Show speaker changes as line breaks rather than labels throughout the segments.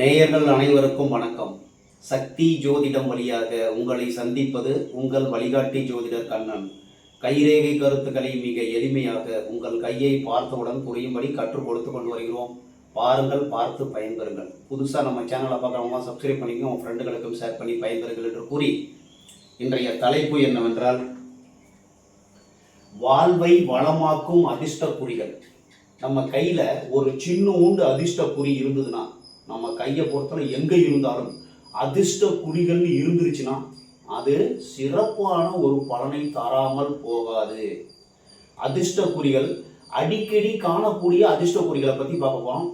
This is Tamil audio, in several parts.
நேயர்கள் அனைவருக்கும் வணக்கம். சக்தி ஜோதிடம் வழியாக உங்களை சந்திப்பது உங்கள் வழிகாட்டி ஜோதிடர் கண்ணன். கைரேகை கருத்துக்களை மிக எளிமையாக உங்கள் கையை பார்த்தவுடன் புரியும்படி கற்றுக் கொடுத்து கொண்டு வருகிறோம். பாருங்கள் பார்த்து பயன்பெறுங்கள். புதுசாக நம்ம சேனலை பார்க்குறவங்க சப்ஸ்கிரைப் பண்ணிங்க உங்கள் ஃப்ரெண்டுகளுக்கும் ஷேர் பண்ணி பயன்பெறுங்கள் என்று கூறி இன்றைய தலைப்பு என்னவென்றால் வாழ்வை வளமாக்கும் அதிர்ஷ்ட குறிகள் நம்ம கையில் ஒரு சின்ன உண்டு அதிர்ஷ்ட குறி இருந்ததுன்னா நம்ம கையை பொறுத்தவரை எங்கே இருந்தாலும் அதிர்ஷ்ட குறிகள்னு இருந்துருச்சுன்னா அது சிறப்பான ஒரு பலனை தராமல் போகாது. அதிர்ஷ்ட குறிகள் அடிக்கடி காணக்கூடிய அதிர்ஷ்ட குறிகளை பற்றி பார்க்க போகிறோம்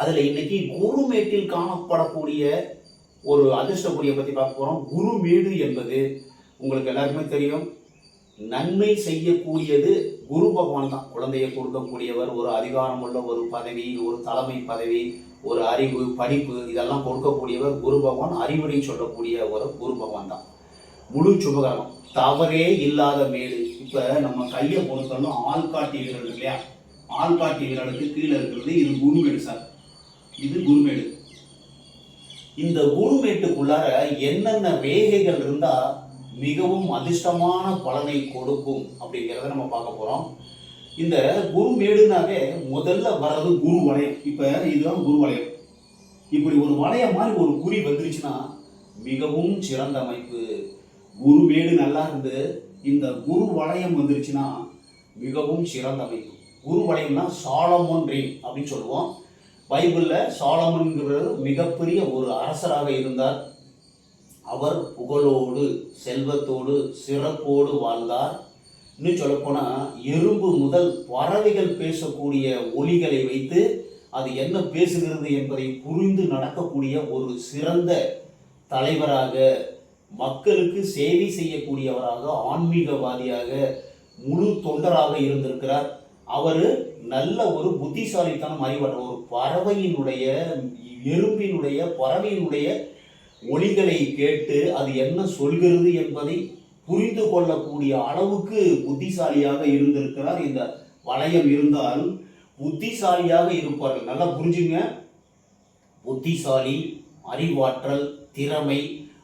அதில் இன்னைக்கு குருமேட்டில் காணப்படக்கூடிய ஒரு அதிர்ஷ்ட குறியை பற்றி பார்க்க போகிறோம் குருமேடு என்பது உங்களுக்கு எல்லாருக்குமே தெரியும். நன்மை செய்யக்கூடியது குரு பகவான் தான். குழந்தையை கொடுக்கக்கூடியவர் ஒரு அதிகாரம் உள்ள ஒரு பதவி ஒரு தலைமை பதவி ஒரு அறிவு படிப்பு இதெல்லாம் கொடுக்கக்கூடியவர் குரு பகவான் அறிவுரை சொல்லக்கூடிய ஒரு குரு பகவான் தான். முழு சுபகரம் தவறே இல்லாத மேடு. இப்போ நம்ம கையை பொறுத்தணும் ஆள்காட்டி விரல் இல்லையா? ஆள்காட்டி விரலுக்கு கீழே இருக்கிறது இது குருமேடு சார். இது குருமேடு இந்த குருமேட்டுக்குள்ளார என்னென்ன வேகைகள் இருந்தால் மிகவும் அதிர்ஷ்டமான பலனை கொடுக்கும் அப்படிங்கிறத நம்ம பார்க்க போகிறோம் இந்த குருமேடுனாவே முதல்ல வர்றது குரு வளையம். இப்போ இதுதான் குரு வளையம். இப்படி ஒரு வளையம் மாதிரி ஒரு குறி வந்துருச்சுன்னா மிகவும் சிறந்த அமைப்பு. குருமேடு நல்லா இருந்து இந்த குரு வளையம் வந்துருச்சுன்னா மிகவும் சிறந்த அமைப்பு. குரு வளையம்னா சாலமோன் ரிங் அப்படின்னு சொல்லுவோம். பைபிளில் சாலமன்கிறவர் மிகப்பெரிய ஒரு அரசராக இருந்தார். அவர் புகழோடு செல்வத்தோடு சிறப்போடு வாழ்ந்தார். இன்னும் சொல்லப்போனால் எறும்பு முதல் பறவைகள் பேசக்கூடிய ஒலிகளை வைத்து அது என்ன பேசுகிறது என்பதை புரிந்து நடக்கக்கூடிய ஒரு சிறந்த தலைவராக மக்களுக்கு சேவை செய்யக்கூடியவராக ஆன்மீகவாதியாக முழு தொண்டராக இருந்திருக்கிறார். அவர் நல்ல ஒரு புத்திசாலித்தனம் அறிவற்ற ஒரு பறவையினுடைய எறும்பினுடைய பறவையினுடைய ஒலிகளை கேட்டு அது என்ன சொல்கிறது என்பதை புரிந்து கொள்ளக்கூடிய அளவுக்கு புத்திசாலியாக இருந்திருக்கிறார் இந்த வளையம் இருந்தால் புத்திசாலியாக இருப்பார்கள். நல்லா புரிஞ்சுங்க. புத்திசாலி அறிவாற்றல் திறமை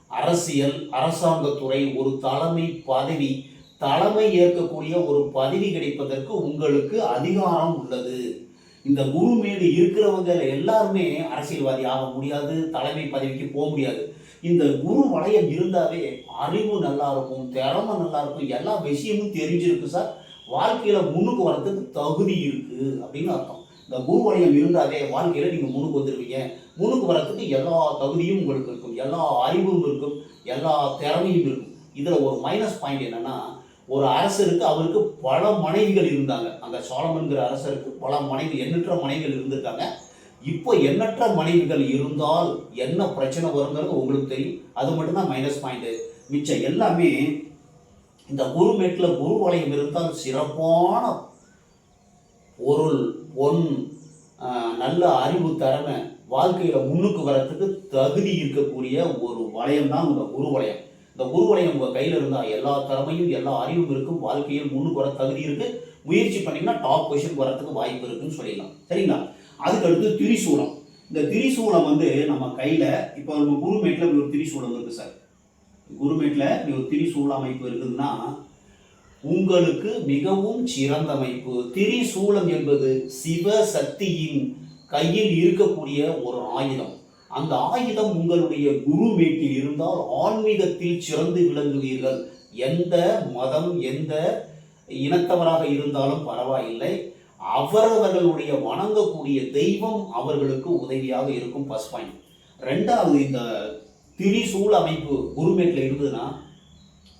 அரசியல் அரசாங்கத்துறை ஒரு தலைமை பதவி தலைமை ஏற்கக்கூடிய ஒரு பதவி கிடைப்பதற்கு உங்களுக்கு அதிகாரம் உள்ளது. இந்த குரு குருமேடு இருக்கிறவங்க எல்லாருமே அரசியல்வாதி ஆக முடியாது தலைமை பதவிக்கு போக முடியாது. இந்த குரு வளையம் இருந்தாவே அறிவு நல்லா இருக்கும் திறமை நல்லா இருக்கும் எல்லா விஷயமும் தெரிஞ்சிருக்கு சார். வாழ்க்கையில முன்னுக்கு வரத்துக்கு தகுதி இருக்கு அப்படின்னு அர்த்தம். இந்த குரு வளையம் இருந்தாவே வாழ்க்கையில நீங்க முன்னுக்கு வந்துருவீங்க. முன்னுக்கு வரத்துக்கு எல்லா தகுதியும் உங்களுக்கு இருக்கும் எல்லா அறிவும் இருக்கும் எல்லா திறமையும் இருக்கும். இதுல ஒரு மைனஸ் பாயிண்ட் என்னன்னா ஒரு அரசருக்கு அவருக்கு பல மனைவிகள் இருந்தாங்க. அந்த சோழமன்கிற அரசருக்கு பல மனைவி எண்ணற்ற மனைவிகள் இருந்திருக்காங்க. இப்போ எண்ணற்ற மனைவிகள் இருந்தால் என்ன பிரச்சனை வருங்கிறது உங்களுக்கு தெரியும். அது மட்டும்தான் மைனஸ் பாயிண்ட் மிச்சம் எல்லாமே இந்த குருமேட்டில் குரு வளையம் இருந்தால் சிறப்பான பொருள் பொன் நல்ல அறிவு திறமை வாழ்க்கையில் முன்னுக்கு வரத்துக்கு தகுதி இருக்கக்கூடிய ஒரு வளையம் தான் உங்கள் குரு வளையம் இந்த குரு வளையம் உங்கள் கையில் இருந்தால் எல்லா திறமையும் எல்லா அறிவும் இருக்கும் வாழ்க்கையில் முன்னுக்கு வர தகுதி இருக்குது முயற்சி பண்ணிங்கன்னா டாப் பொசிஷன் வரத்துக்கு வாய்ப்பு இருக்குன்னு சொல்லிடலாம். சரிங்களா? அதுக்கடுத்து திரிசூலம். இந்த திரிசூலம் வந்து நம்ம கையில் இப்போ நம்ம குருமேட்டில் இப்படி ஒரு திரிசூலம் இருக்குது சார். குருமேட்டில் இப்படி ஒரு திரிசூல அமைப்பு இருக்குதுன்னா உங்களுக்கு மிகவும் சிறந்த அமைப்பு. திரிசூலம் என்பது சிவசக்தியின் கையில் இருக்கக்கூடிய ஒரு ஆயுதம். அந்த ஆயுதம் உங்களுடைய குருமேட்டில் இருந்தால் ஆன்மீகத்தில் சிறந்து விளங்குவீர்கள். எந்த மதம் எந்த இனத்தவராக இருந்தாலும் பரவாயில்லை. அவரவர்களுடைய வணங்கக்கூடிய தெய்வம் அவர்களுக்கு உதவியாக இருக்கும் ஃபர்ஸ்ட் பாயிண்ட் ரெண்டாவது இந்த திரிசூல் அமைப்பு குருமேட்டில் இருந்ததுன்னா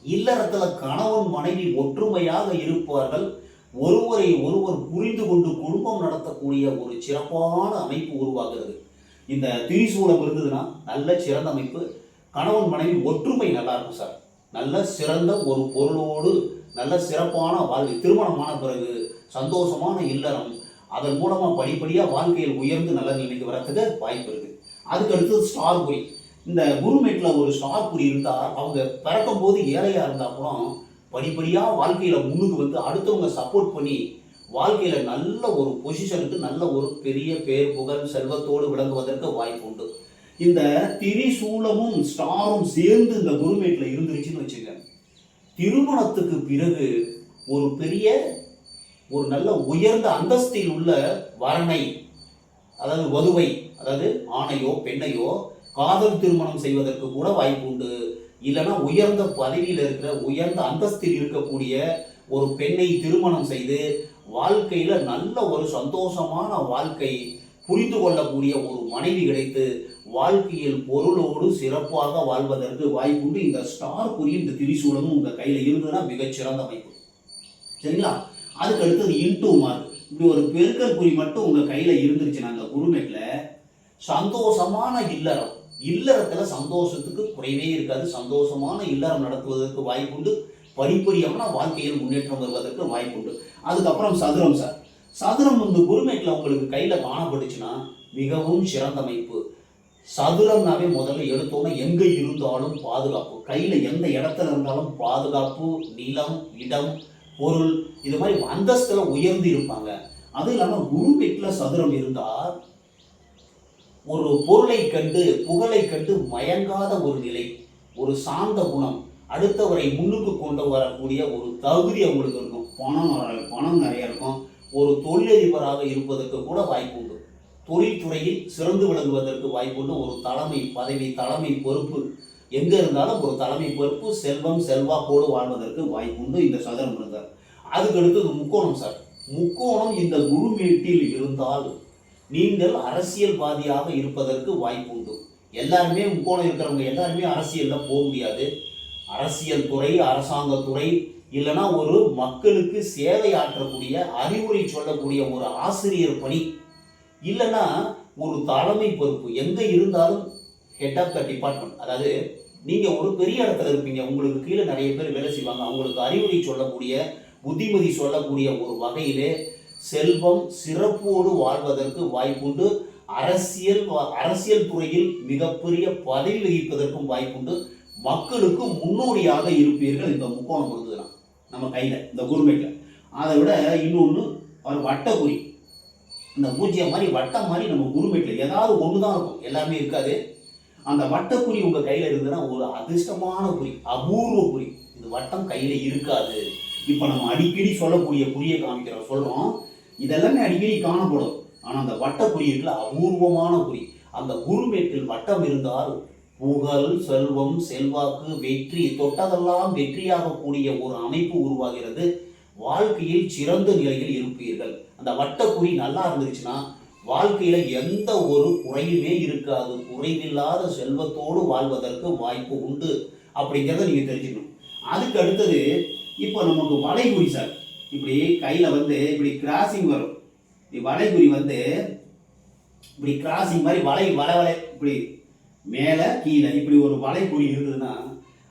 இல்லறத்தில் கணவன் மனைவி ஒற்றுமையாக இருப்பார்கள். ஒருவரை ஒருவர் புரிந்து கொண்டு குடும்பம் நடத்தக்கூடிய ஒரு சிறப்பான அமைப்பு உருவாகிறது. இந்த திரிசூலம் இருந்ததுன்னா நல்ல சிறந்த அமைப்பு. கணவன் மனைவி ஒற்றுமை நல்லா இருக்கும் சார். நல்ல சிறந்த ஒரு பொருளோடு நல்ல சிறப்பான வாழ்க்கை திருமணமான பிறகு சந்தோஷமான இல்லறம். அதன் மூலமாக படிப்படியாக வாழ்க்கையில் உயர்ந்து நல்ல நிலைக்கு வரத்துக்கு வாய்ப்பு இருக்குது அதுக்கு அடுத்து ஸ்டார் குறி. இந்த குருமேட்டில் ஒரு ஸ்டார் குறி இருந்தால் அவங்க பிறக்கும் போது ஏழையாக இருந்தால் கூட படிப்படியாக வாழ்க்கையில் முன்னுக்கு வந்து அடுத்தவங்க சப்போர்ட் பண்ணி வாழ்க்கையில் நல்ல ஒரு பொசிஷனுக்கு நல்ல ஒரு பெரிய பேர் புகழ் செல்வத்தோடு விளங்குவதற்கு வாய்ப்பு உண்டு. இந்த திரிசூலமும் ஸ்டாரும் சேர்ந்து இந்த குருமேட்டில் இருந்துருச்சுன்னு வச்சுங்க திருமணத்துக்கு பிறகு ஒரு பெரிய ஒரு நல்ல உயர்ந்த அந்தஸ்தில் உள்ள வரனை அதாவது வதுவை அதாவது ஆணையோ பெண்ணையோ காதல் திருமணம் செய்வதற்கு கூட வாய்ப்பு உண்டு. இல்லைன்னா உயர்ந்த பதவியில் இருக்கிற உயர்ந்த அந்தஸ்தில் இருக்கக்கூடிய ஒரு பெண்ணை திருமணம் செய்து வாழ்க்கையில் நல்ல ஒரு சந்தோஷமான வாழ்க்கை புரிந்து கொள்ளக்கூடிய ஒரு மனைவி கிடைத்து வாழ்க்கையில் பொருளோடு சிறப்பாக வாழ்வதற்கு வாய்ப்புண்டு. இந்த ஸ்டார் குறி இந்த திரிசூலமும் உங்கள் கையில் இருந்ததுன்னா மிகச்சிறந்த அமைப்பு. சரிங்களா? அதுக்கு அடுத்தது இன்டூ மார்க் இப்படி ஒரு பெருக்கல் குறி மட்டும் உங்கள் கையில் இருந்துருச்சுன்னா அந்த குருமேட்ல சந்தோஷமான இல்லறம். இல்லறத்தில் சந்தோஷத்துக்கு குறைவே இருக்காது. சந்தோஷமான இல்லறம் நடத்துவதற்கு வாய்ப்புண்டு. படிப்படியான வாழ்க்கையில் முன்னேற்றம் வருவதற்கு வாய்ப்புண்டு. அதுக்கப்புறம் சதுரம் சார். சதுரம் வந்து குருமேட்ல உங்களுக்கு கையில் காணப்பட்டுச்சுன்னா மிகவும் சிறந்த அமைப்பு. சதுரம்னாவே முதல்ல எடுத்தோன்னா எங்கே இருந்தாலும் பாதுகாப்பு. கையில் எந்த இடத்துல இருந்தாலும் பாதுகாப்பு நிலம் இடம் பொருள் இது மாதிரி அந்தஸ்தில் உயர்ந்து இருப்பாங்க. அதுவும் இல்லாமல் குரு வீட்டில் சதுரம் இருந்தால் ஒரு பொருளை கண்டு புகழை கண்டு மயங்காத ஒரு நிலை ஒரு சாந்த குணம் அடுத்தவரை முன்னுக்கு கொண்டு வரக்கூடிய ஒரு தகுதி அவங்களுக்கு இருக்கும். பணம் வர- பணம் நிறைய இருக்கும். ஒரு தொழிலதிபராக இருப்பதற்கு கூட வாய்ப்பு உண்டு. தொழில்துறையில் சிறந்து விளங்குவதற்கு வாய்ப்புண்டு ஒரு தலைமை பதவி தலைமை பொறுப்பு எங்க இருந்தாலும் ஒரு தலைமை பொறுப்பு செல்வம் செல்வாக்கோடு வாழ்வதற்கு வாய்ப்புண்டு இந்த சதுரம் இருந்தார். அதுக்கு அடுத்தது முக்கோணம் சார். முக்கோணம் இந்த குருமேட்டில் இருந்தால் நீங்கள் அரசியல்வாதியாக இருப்பதற்கு வாய்ப்புண்டு. எல்லாருமே முக்கோணம் இருக்கிறவங்க எல்லாருமே அரசியலில் போக முடியாது. அரசியல் துறை அரசாங்கத்துறை இல்லைன்னா ஒரு மக்களுக்கு சேவை ஆற்றக்கூடிய அறிவுரை சொல்லக்கூடிய ஒரு ஆசிரியர் பணி. இல்லைன்னா ஒரு தலைமை பொறுப்பு. எங்கே இருந்தாலும் ஹெட் ஆஃப் த டிபார்ட்மெண்ட் அதாவது நீங்கள் ஒரு பெரிய இடத்துல இருப்பீங்க. உங்களுக்கு கீழே நிறைய பேர் வேலை செய்வாங்க. அவங்களுக்கு அறிவுரை சொல்லக்கூடிய புத்திமதி சொல்லக்கூடிய ஒரு வகையிலே செல்வம் சிறப்போடு வாழ்வதற்கு வாய்ப்புண்டு. அரசியல் வா- அரசியல் துறையில் மிகப்பெரிய பதவி வகிப்பதற்கும் வாய்ப்புண்டு. மக்களுக்கு முன்னோடியாக இருப்பீர்கள். இந்த முக்கோணம் இருந்ததுன்னா நம்ம கையில் இந்த குருமேட்ல அதை விட இன்னொன்று ஒரு வட்டக்குறி. இந்த பூஜ்ஜியம் மாதிரி வட்டம் மாதிரி நம்ம குருமேட்ல ஏதாவது ஒன்று தான் இருக்கும். எல்லாமே இருக்காது. அந்த வட்டக்குறி உங்கள் கையில் இருந்ததுன்னா ஒரு அதிர்ஷ்டமான குறி அபூர்வ குறி. இந்த வட்டம் கையில் இருக்காது. இப்போ நம்ம அடிக்கடி சொல்லக்கூடிய குறியை காமிக்கிறோம். சொல்கிறோம் இதெல்லாமே அடிக்கடி காணப்படும். ஆனால் அந்த வட்டக்குறி இருக்குல்ல அபூர்வமான குறி. அந்த குருமேட்டில் வட்டம் இருந்தால் புகழ் செல்வம் செல்வாக்கு வெற்றி தொட்டதெல்லாம் வெற்றியாகக்கூடிய ஒரு அமைப்பு உருவாகிறது. வாழ்க்கையில் சிறந்த நிலையில் இருப்பீர்கள். அந்த வட்டக்குறி நல்லா இருந்துச்சுன்னா வாழ்க்கையில எந்த ஒரு குறையுமே இருக்காது. குறைவில்லாத செல்வத்தோடு வாழ்வதற்கு வாய்ப்பு உண்டு அப்படிங்கிறத நீங்க தெரிஞ்சுக்கணும். அதுக்கு அடுத்தது இப்போ நமக்கு வளைகுறி சார். இப்படி கையில வந்து இப்படி கிராசிங் வரும். வளைகுறி வந்து இப்படி கிராசிங் மாதிரி வளை வளை வளை இப்படி மேலே கீழே இப்படி ஒரு வளைகுறி இருந்ததுன்னா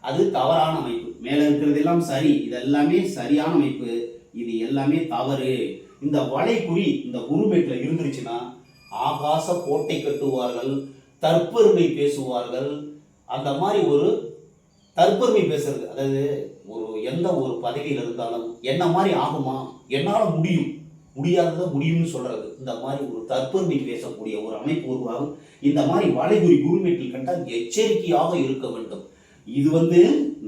அது தவறான அமைப்பு. மேலே இருக்கிறதெல்லாம் சரி இதெல்லாமே சரியான அமைப்பு. இது எல்லாமே தவறு. இந்த வளைகுறி இந்த குருமேட்டில் இருந்துருச்சுன்னா ஆகாச கோட்டை கட்டுவார்கள் தற்பெருமை பேசுவார்கள். அந்த மாதிரி ஒரு தற்பெருமை பேசுறது. அதாவது ஒரு எந்த ஒரு பதவியில் இருந்தாலும் என்ன மாதிரி ஆகுமா? என்னால் முடியும். முடியாததை முடியும்னு சொல்றது. இந்த மாதிரி ஒரு தற்பெருமை பேசக்கூடிய ஒரு அமைப்பு உருவாகும். இந்த மாதிரி வளைகுறி குருமேட்டில் கண்டால் எச்சரிக்கையாக இருக்க வேண்டும். இது வந்து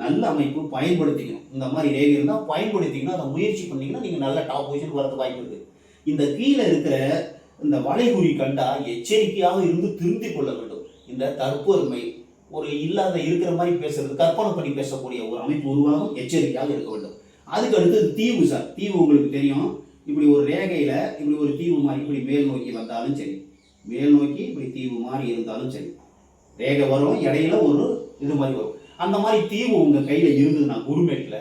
நல்ல அமைப்பு பயன்படுத்திக்கணும். இந்த மாதிரி ரேகை இருந்தால் பயன்படுத்திக்கணும். அதை முயற்சி பண்ணீங்கன்னா நீங்கள் நல்ல டாப் பொசிஷன் வரது வாய்ப்பு இருக்குது இந்த கீழே இருக்கிற இந்த வளைகுறி கண்டா எச்சரிக்கையாக இருந்து திருந்தி கொள்ள வேண்டும். இந்த தற்பொருமை ஒரு இல்லாத இருக்கிற மாதிரி பேசுறது கற்பனை பண்ணி பேசக்கூடிய ஒரு அமைப்பு உருவாகும் எச்சரிக்கையாக இருக்க வேண்டும். அதுக்கு அடுத்தது தீவு சார். தீவு உங்களுக்கு தெரியும். இப்படி ஒரு ரேகையில் இப்படி ஒரு தீவு மாதிரி இப்படி மேல் நோக்கி வந்தாலும் சரி மேல் நோக்கி இப்படி தீவு மாதிரி இருந்தாலும் சரி ரேகை வரும் இடையில ஒரு இது மாதிரி வரும். அந்த மாதிரி தீவு உங்கள் கையில் இருந்ததுன்னா குருமேட்டில்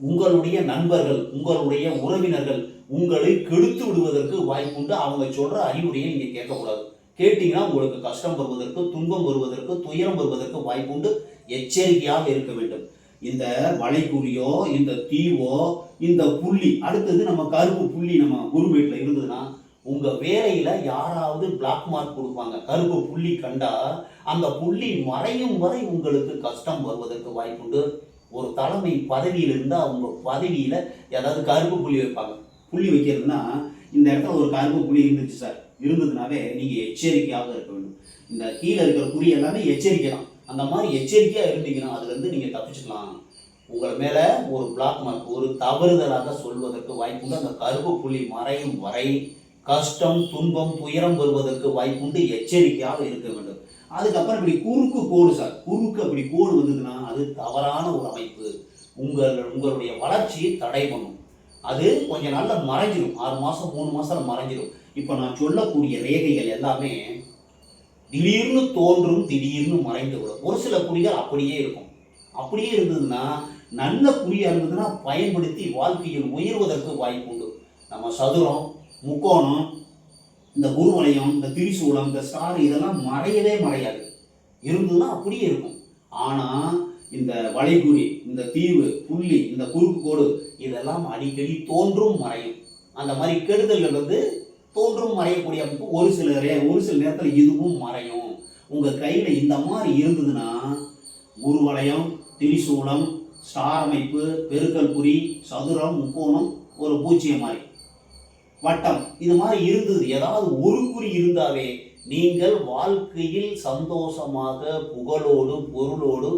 உங்களுடைய நண்பர்கள் உங்களுடைய உறவினர்கள் உங்களை கெடுத்து விடுவதற்கு வாய்ப்புண்டு. அவங்க சொல்கிற அறிவுரையை நீங்கள் கேட்கக்கூடாது. கேட்டிங்கன்னா உங்களுக்கு கஷ்டம் வருவதற்கு துன்பம் வருவதற்கு துயரம் வருவதற்கு வாய்ப்புண்டு. எச்சரிக்கையாக இருக்க வேண்டும். இந்த வளைகுறியோ இந்த தீவோ இந்த புள்ளி அடுத்தது நம்ம கருப்பு புள்ளி நம்ம குருமேட்டில் இருந்ததுன்னா உங்க வேலையில யாராவது பிளாக் மார்க் கொடுப்பாங்க. கருப்பு புள்ளி கண்டா அந்த புள்ளி மறையும் வரை உங்களுக்கு கஷ்டம் வருவதற்கு வாய்ப்புண்டு. ஒரு தலைமை பதவியில் இருந்தால் அவங்க பதவியில் ஏதாவது கருப்பு புள்ளி வைப்பாங்க. புள்ளி வைக்கிறதுனா இந்த இடத்துல ஒரு கருப்பு புள்ளி இருந்துச்சு சார். இருந்ததுனாவே நீங்கள் எச்சரிக்கையாக இருக்க வேண்டும். இந்த கீழே இருக்கிற குறி எல்லாமே எச்சரிக்கை தான். அந்த மாதிரி எச்சரிக்கையாக இருந்தீங்கன்னா அதுலேருந்து நீங்கள் தப்பிச்சுக்கலாம். உங்கள் மேலே ஒரு பிளாக் மார்க் ஒரு தவறுதலாக சொல்வதற்கு வாய்ப்புண்டு. அந்த கருப்பு புள்ளி மறையும் வரை கஷ்டம் துன்பம் துயரம் வருவதற்கு வாய்ப்புண்டு எச்சரிக்கையாக இருக்க வேண்டும். அதுக்கப்புறம் இப்படி குறுக்கு கோடு சார் குறுக்கு அப்படி கோடு வந்ததுன்னா அது தவறான ஒரு அமைப்பு. உங்கள் உங்களுடைய வளர்ச்சியை தடை பண்ணும். அது கொஞ்ச நாளில் மறைஞ்சிடும் ஆறு மாதம் மூணு மாதம் மறைஞ்சிரும். இப்போ நான் சொல்லக்கூடிய ரேகைகள் எல்லாமே திடீர்னு தோன்றும் திடீர்னு மறைந்து விடும் ஒரு சில குறிகள் அப்படியே இருக்கும். அப்படியே இருந்ததுன்னா நல்ல குறியாக இருந்ததுன்னா பயன்படுத்தி வாழ்க்கையில் உயர்வதற்கு வாய்ப்பு உண்டு நம்ம சதுரம் முக்கோணம் இந்த குருவலயம் இந்த திரிசூலம் இந்த ஸ்டார் இதெல்லாம் மறையவே மறையாது. இருந்ததுன்னா அப்படியே இருக்கும். ஆனால் இந்த வளைகுறி இந்த தீவு புள்ளி இந்த குறுக்கு கோடு இதெல்லாம் அடிக்கடி தோன்றும் மறையும். அந்த மாதிரி கெடுதல்கள் வந்து தோன்றும் மறையக்கூடிய ஒரு சில ஒரு சில நேரத்தில் இதுவும் மறையும். உங்கள் கையில் இந்த மாதிரி இருந்ததுன்னா குருவலயம் திரிசூலம் ஸ்டார் அமைப்பு பெருக்கல் குறி சதுரம் முக்கோணம் ஒரு பூச்சியம் மாதிரி வட்டம். இது மாதிரி இருந்தது. ஏதாவது ஒரு குறி இருந்தாவே நீங்கள் வாழ்க்கையில் சந்தோஷமாக புகழோடு பொருளோடு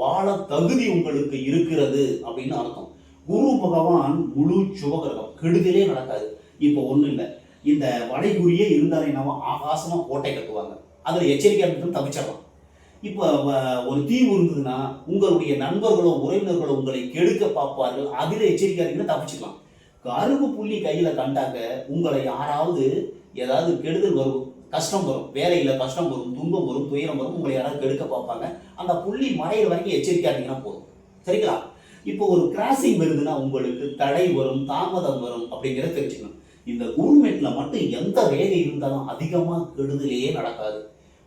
வாழ தகுதி உங்களுக்கு இருக்கிறது அப்படின்னு அர்த்தம். குரு பகவான் முழு சுபகிரகம். கெடுதலே நடக்காது. இப்போ ஒன்றும் இல்லை. இந்த வளைகுறியே இருந்தாலே என்னவோ ஆகாசமாக கோட்டை கட்டுவாங்க. அதில் எச்சரிக்கை இருந்து தப்பிச்சிடலாம். இப்போ ஒரு தீவு இருந்ததுன்னா உங்களுடைய நண்பர்களோ உறவினர்களோ உங்களை கெடுக்க பார்ப்பார்கள். அதில் எச்சரிக்கை இருந்தீங்கன்னா தப்பிச்சுக்கலாம். கரும்பு புள்ளி கையில கண்டாக்க உங்களை யாராவது ஏதாவது கெடுதல் வரும் கஷ்டம் வரும் வேலையில கஷ்டம் வரும் துன்பம் வரும் துயரம் வரும் உங்களை யாராவது கெடுக்க பார்ப்பாங்க. அந்த புள்ளி மறையிற வரைக்கும் எச்சரிக்கையா இருந்தீங்கன்னா போதும். சரிங்களா? இப்போ ஒரு கிராசிங் வருதுன்னா உங்களுக்கு தடை வரும் தாமதம் வரும் அப்படிங்கிறத தெரிஞ்சுக்கணும். இந்த குருமெட்டில் மட்டும் எந்த வேலை இருந்தாலும் அதிகமா கெடுதலே நடக்காது.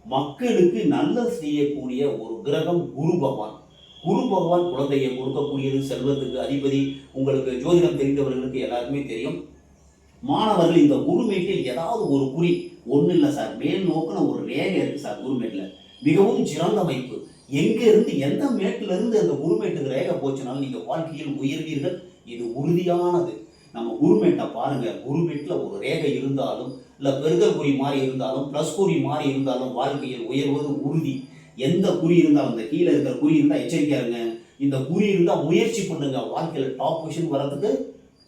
மக்களுக்கு நல்லது செய்யக்கூடிய ஒரு கிரகம் குரு பகவான். குரு பகவான் குழந்தையை கொடுக்கக்கூடியது செல்வத்துக்கு அதிபதி உங்களுக்கு ஜோதிடம் தெரிந்தவர்களுக்கு எல்லாருக்குமே தெரியும். மாணவர்கள் இந்த குருமேட்டில் ஏதாவது ஒரு குறி ஒன்றும் இல்லை சார். மேல் நோக்கின ஒரு ரேகை இருக்குது சார் குருமேட்டில் மிகவும் சிறந்த அமைப்பு. எங்கேருந்து எந்த மேட்டிலிருந்து அந்த குருமேட்டுக்கு ரேகை போச்சுனாலும் நீங்கள் வாழ்க்கையில் உயர்வீர்கள். இது உறுதியானது. நம்ம குருமேட்டை பாருங்கள் குருமேட்டில் ஒரு ரேகை இருந்தாலும் இல்லை பெருகல் குறி மாதிரி இருந்தாலும் ப்ளஸ் குறி மாதிரி இருந்தாலும் வாழ்க்கையில் உயர்வது உறுதி. எந்த குறி இருந்தால் அந்த கீழே இருக்கிற குறி இருந்தால் எச்சரிக்கையாக இருங்க. இந்த குறி இருந்தால் முயற்சி பண்ணுங்க. வாழ்க்கையில் டாப் பொசிஷன் வர்றதுக்கு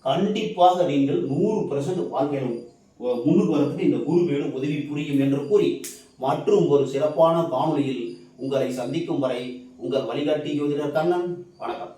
கண்டிப்பாக நீங்கள் நூறு பர்சன்ட் வாழ்க்கையில் முன்னுக்கு வர்றதுக்கு இந்த குரு மேலும் உதவி புரியும் என்று கூறி மற்றும் ஒரு சிறப்பான காணொலியில் உங்களை சந்திக்கும் வரை உங்கள் வழிகாட்டி ஜோதிடர் கண்ணன். வணக்கம்.